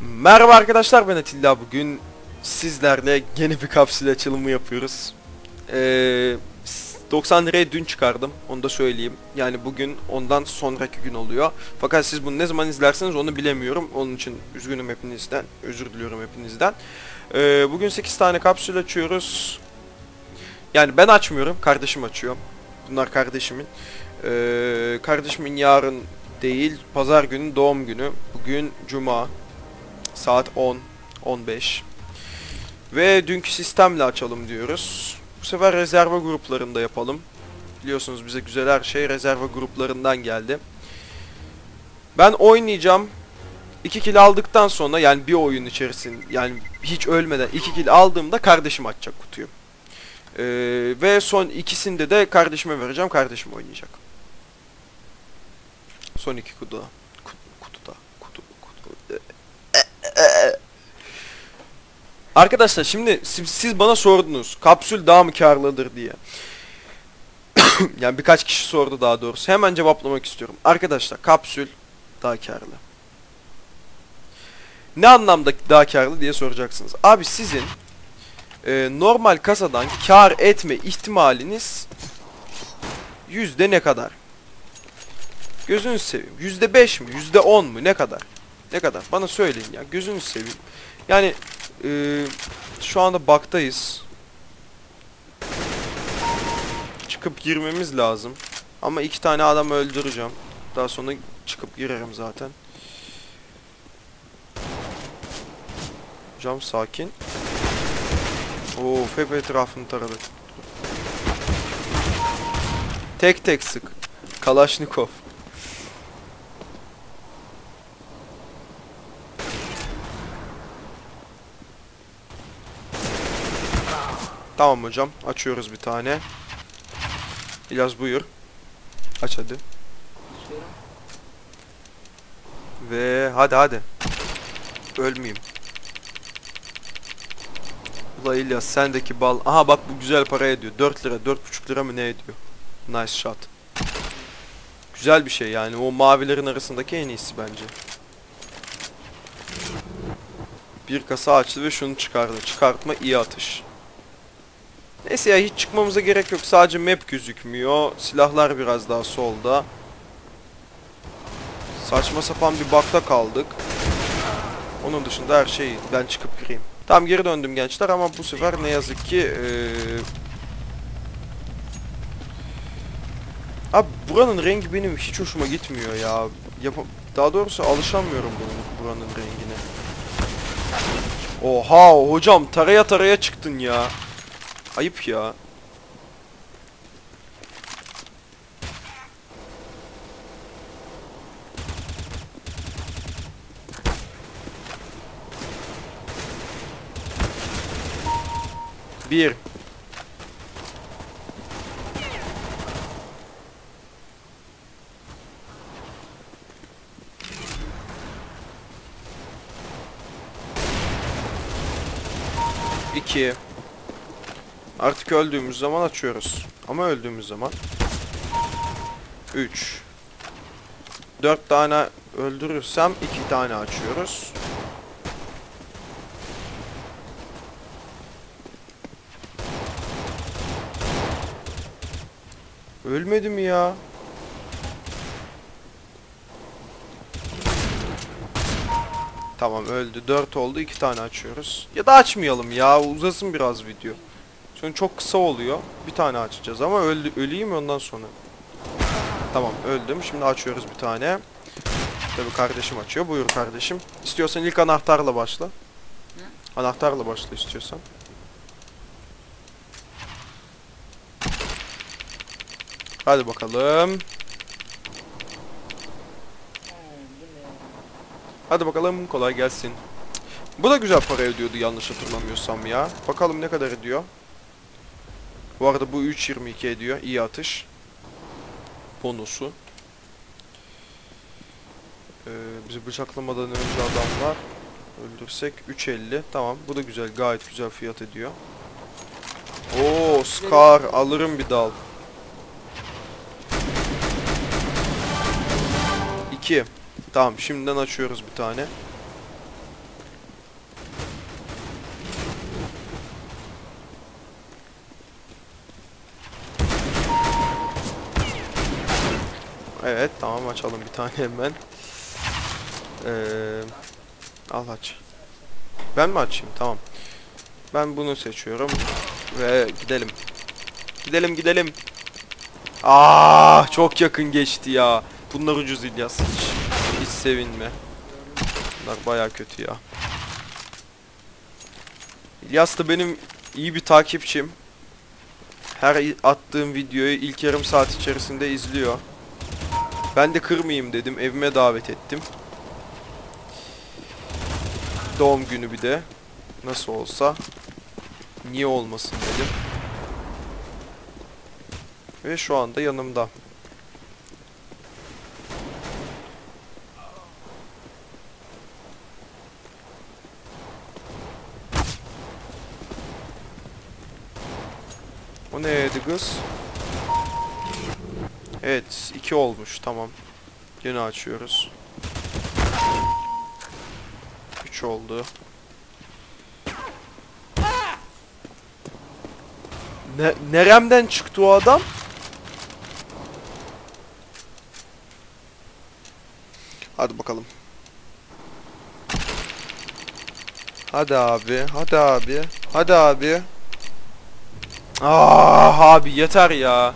Merhaba arkadaşlar ben Atilla bugün sizlerle yeni bir kapsül açılımı yapıyoruz. Ee, 90 liraya dün çıkardım onu da söyleyeyim. Yani bugün ondan sonraki gün oluyor. Fakat siz bunu ne zaman izlerseniz onu bilemiyorum. Onun için üzgünüm hepinizden. Özür diliyorum hepinizden. Ee, bugün 8 tane kapsül açıyoruz. Yani ben açmıyorum kardeşim açıyor. Bunlar kardeşimin. Ee, kardeşimin yarın değil pazar günü doğum günü. Bugün cuma. Saat 10, 15. Ve dünkü sistemle açalım diyoruz. Bu sefer rezerve gruplarında yapalım. Biliyorsunuz bize güzel her şey rezerve gruplarından geldi. Ben oynayacağım. 2 kill aldıktan sonra yani bir oyun içerisinde yani hiç ölmeden 2 kill aldığımda kardeşim açacak kutuyu. Ee, ve son ikisinde de kardeşime vereceğim. Kardeşim oynayacak. Son iki kutuda. Kutu, kutuda. Arkadaşlar şimdi siz, bana sordunuz kapsül daha mı karlıdır diye. yani birkaç kişi sordu daha doğrusu. Hemen cevaplamak istiyorum. Arkadaşlar kapsül daha karlı. Ne anlamda daha karlı diye soracaksınız. Abi sizin e, normal kasadan kar etme ihtimaliniz yüzde ne kadar? Gözünüzü seveyim. Yüzde beş mi? Yüzde on mu? Ne kadar? Ne kadar? Bana söyleyin ya. Gözünüzü seveyim. Yani ee, şu anda baktayız. Çıkıp girmemiz lazım. Ama iki tane adam öldüreceğim. Daha sonra çıkıp girerim zaten. Hocam sakin. Oo, hep etrafını taradı. Tek tek sık. Kalaşnikov. Tamam hocam. Açıyoruz bir tane. İlyas buyur. Aç hadi. Ve hadi hadi. Ölmeyeyim. Ula İlyas sendeki bal. Aha bak bu güzel para ediyor. 4 lira 4,5 lira mı ne ediyor? Nice shot. Güzel bir şey yani. O mavilerin arasındaki en iyisi bence. Bir kasa açtı ve şunu çıkardı. Çıkartma iyi atış. Neyse ya hiç çıkmamıza gerek yok. Sadece map gözükmüyor. Silahlar biraz daha solda. Saçma sapan bir bakta kaldık. Onun dışında her şey ben çıkıp gireyim. Tam geri döndüm gençler ama bu sefer ne yazık ki ee... Abi buranın rengi benim hiç hoşuma gitmiyor ya. Yap Daha doğrusu alışamıyorum bunun, buranın rengine. Oha hocam taraya taraya çıktın ya. Ayıp ya. Bir. İki. Artık öldüğümüz zaman açıyoruz. Ama öldüğümüz zaman 3 4 tane öldürürsem 2 tane açıyoruz. Ölmedi mi ya? Tamam öldü. 4 oldu. 2 tane açıyoruz. Ya da açmayalım ya. Uzasın biraz video. Çünkü çok kısa oluyor. Bir tane açacağız ama öldü, öleyim ondan sonra. Tamam öldüm. Şimdi açıyoruz bir tane. Tabii kardeşim açıyor. Buyur kardeşim. İstiyorsan ilk anahtarla başla. Hı? Anahtarla başla istiyorsan. Hadi bakalım. Hadi bakalım kolay gelsin. Bu da güzel para ediyordu yanlış hatırlamıyorsam ya. Bakalım ne kadar ediyor. Bu arada bu 3.22 ediyor. İyi atış. Bonusu. Ee, bizi bıçaklamadan önce adamlar öldürsek 3.50. Tamam. Bu da güzel. Gayet güzel fiyat ediyor. Oo, Scar alırım bir dal. 2. Tamam, şimdiden açıyoruz bir tane. Evet tamam açalım bir tane hemen. Ee, al aç. Ben mi açayım? Tamam. Ben bunu seçiyorum. Ve gidelim. Gidelim gidelim. Aa çok yakın geçti ya. Bunlar ucuz İlyas. Hiç, hiç sevinme. Bunlar baya kötü ya. İlyas da benim iyi bir takipçim. Her attığım videoyu ilk yarım saat içerisinde izliyor. Ben de kırmayayım dedim. Evime davet ettim. Doğum günü bir de. Nasıl olsa. Niye olmasın dedim. Ve şu anda yanımda. O neydi kız? Evet, iki olmuş. Tamam. Yine açıyoruz. 3 oldu. Ne neremden çıktı o adam? Hadi bakalım. Hadi abi, hadi abi, hadi abi. Ah abi yeter ya.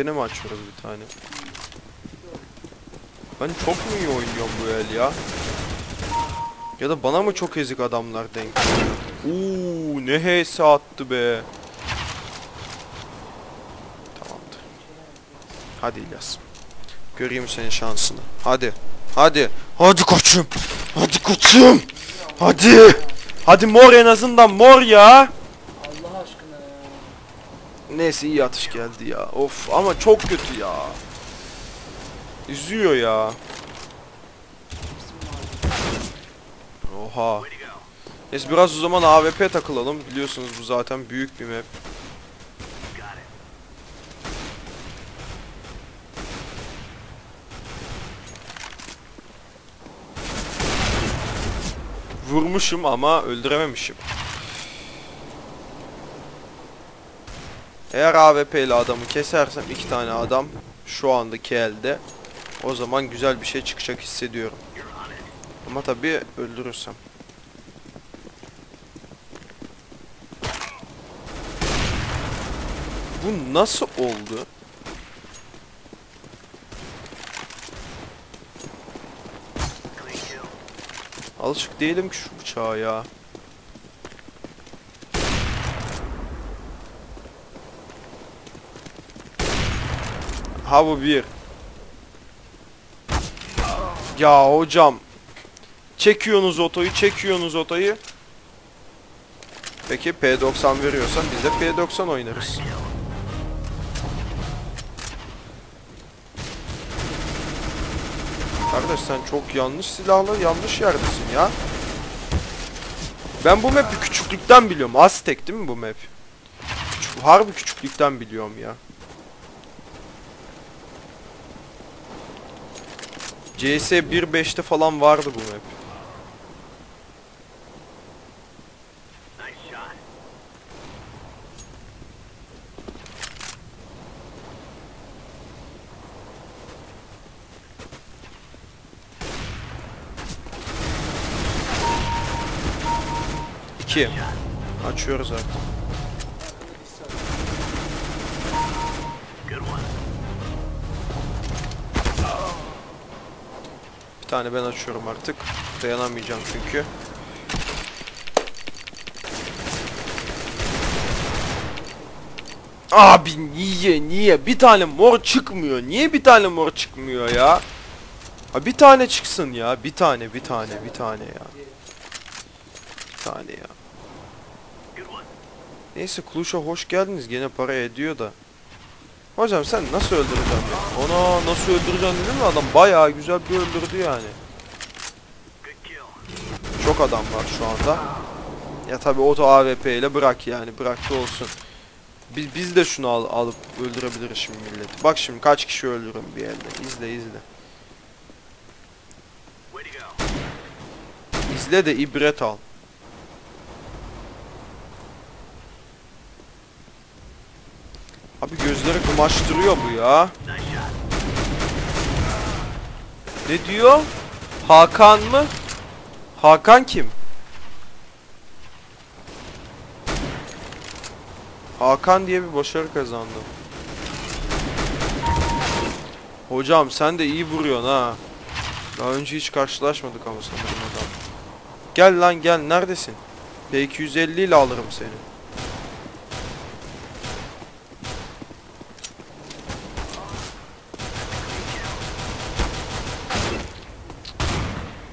Gene mi açıyoruz bir tane? Ben çok mu iyi oynuyorum bu el ya? Ya da bana mı çok ezik adamlar denk? Uuu ne HS attı be. Tamamdır. Hadi İlyas. Göreyim senin şansını. Hadi. Hadi. Hadi koçum. Hadi koçum. Hadi. Hadi mor en azından mor ya. Neyse iyi atış geldi ya. Of ama çok kötü ya. Üzüyor ya. Oha. Neyse biraz o zaman AWP takılalım. Biliyorsunuz bu zaten büyük bir map. Vurmuşum ama öldürememişim. Eğer AWP ile adamı kesersem iki tane adam şu andaki elde o zaman güzel bir şey çıkacak hissediyorum. Ama tabii öldürürsem. Bu nasıl oldu? Alışık değilim ki şu bıçağa ya. Ha bu bir. Ya hocam. Çekiyorsunuz otoyu, çekiyorsunuz otoyu. Peki P90 veriyorsan biz de P90 oynarız. Kardeş sen çok yanlış silahla yanlış yerdesin ya. Ben bu map'i küçüklükten biliyorum. Aztek değil mi bu map? Küçük, harbi küçüklükten biliyorum ya. CS 1.5'te falan vardı bu map. İki. Açıyoruz artık. Tane ben açıyorum artık. Dayanamayacağım çünkü. Abi niye niye bir tane mor çıkmıyor? Niye bir tane mor çıkmıyor ya? Ha bir tane çıksın ya. Bir tane bir tane bir tane ya. Bir tane ya. Neyse Kluş'a hoş geldiniz. Gene para ediyor da. Hocam sen nasıl öldüreceksin ya? Ona nasıl öldüreceksin dedim mi adam bayağı güzel bir öldürdü yani. Çok adam var şu anda. Ya tabi oto AWP ile bırak yani bırak da olsun. Biz, biz de şunu al, alıp öldürebiliriz şimdi milleti. Bak şimdi kaç kişi öldürürüm bir elde. İzle izle. İzle de ibret al. Abi gözleri kamaştırıyor bu ya. Ne diyor? Hakan mı? Hakan kim? Hakan diye bir başarı kazandı. Hocam sen de iyi vuruyorsun ha. Daha önce hiç karşılaşmadık ama sanırım adam. Gel lan gel neredesin? P250 ile alırım seni.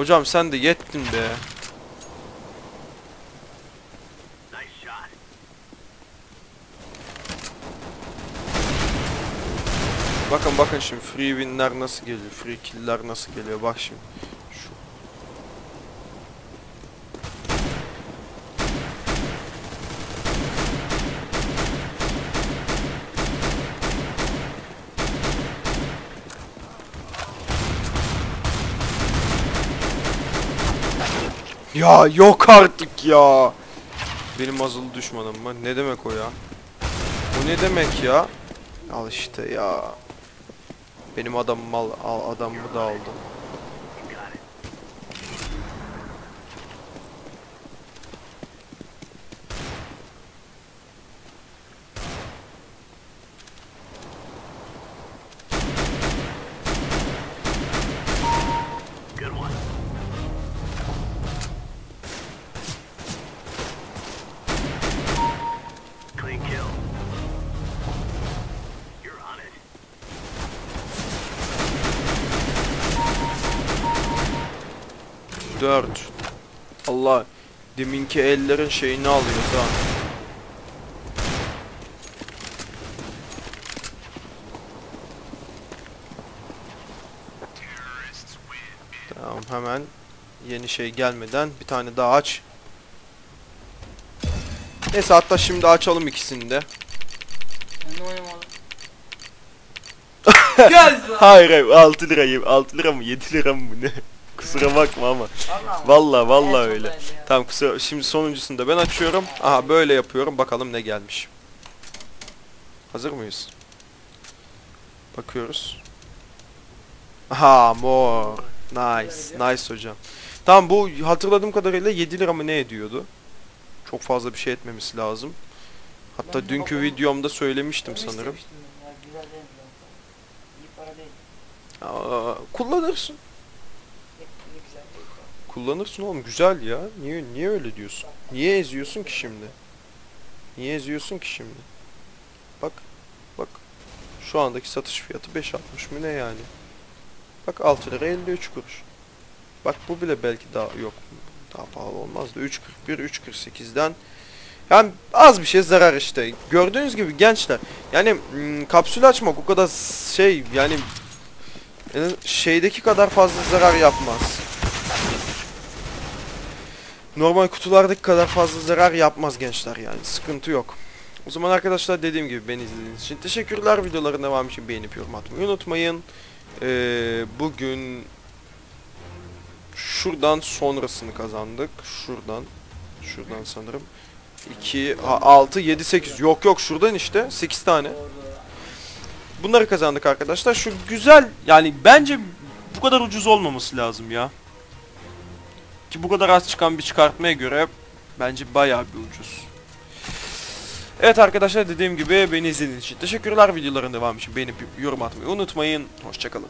Hocam sen de yettin be. Bakın bakın şimdi free winler nasıl geliyor, free kill'ler nasıl geliyor bak şimdi. Ya yok artık ya. Benim azılı düşmanım mı? Ne demek o ya? O ne demek ya? Al işte ya. Benim adamım mal al, adamımı da aldı. 4 Allah deminki ellerin şeyini alıyoruz ha. Tamam hemen yeni şey gelmeden bir tane daha aç. Neyse hatta şimdi açalım ikisini de. hayır hayır 6 lirayım 6 lira mı 7 lira mı ne? Kusura bakma ama. Vallahi En öyle. Tamam kusura şimdi sonuncusunu da ben açıyorum. Aha böyle yapıyorum bakalım ne gelmiş. Hazır mıyız? Bakıyoruz. Aha mor. Nice. Nice hocam. Tamam bu hatırladığım kadarıyla 7 lira mı ne ediyordu? Çok fazla bir şey etmemesi lazım. Hatta dünkü videomda söylemiştim sanırım. istemiştim ben ya, Güzel değil mi zaten? İyi para değil. Aa, kullanırsın. Ne, ne güzel değil. Kullanırsın oğlum güzel ya. Niye niye öyle diyorsun? Niye eziyorsun ki şimdi? Niye eziyorsun ki şimdi? Bak. Bak. Şu andaki satış fiyatı 5.60 mı ne yani? Bak 6 lira 53 kuruş. Bak bu bile belki daha yok. Daha pahalı olmazdı. 3.41 3.48'den yani az bir şey zarar işte. Gördüğünüz gibi gençler yani mm, kapsül açmak o kadar şey yani şeydeki kadar fazla zarar yapmaz. Normal kutulardaki kadar fazla zarar yapmaz gençler yani. Sıkıntı yok. O zaman arkadaşlar dediğim gibi beni izlediğiniz için teşekkürler. Videoların devamı için beğenip yorum atmayı unutmayın. Ee, bugün şuradan sonrasını kazandık. Şuradan. Şuradan sanırım. 2, 6, 7, 8. Yok yok şuradan işte. 8 tane. Bunları kazandık arkadaşlar. Şu güzel yani bence bu kadar ucuz olmaması lazım ya. Ki bu kadar az çıkan bir çıkartmaya göre bence bayağı bir ucuz. Evet arkadaşlar dediğim gibi beni izlediğiniz için teşekkürler. Videoların devamı için beğenip yorum atmayı unutmayın. Hoşçakalın.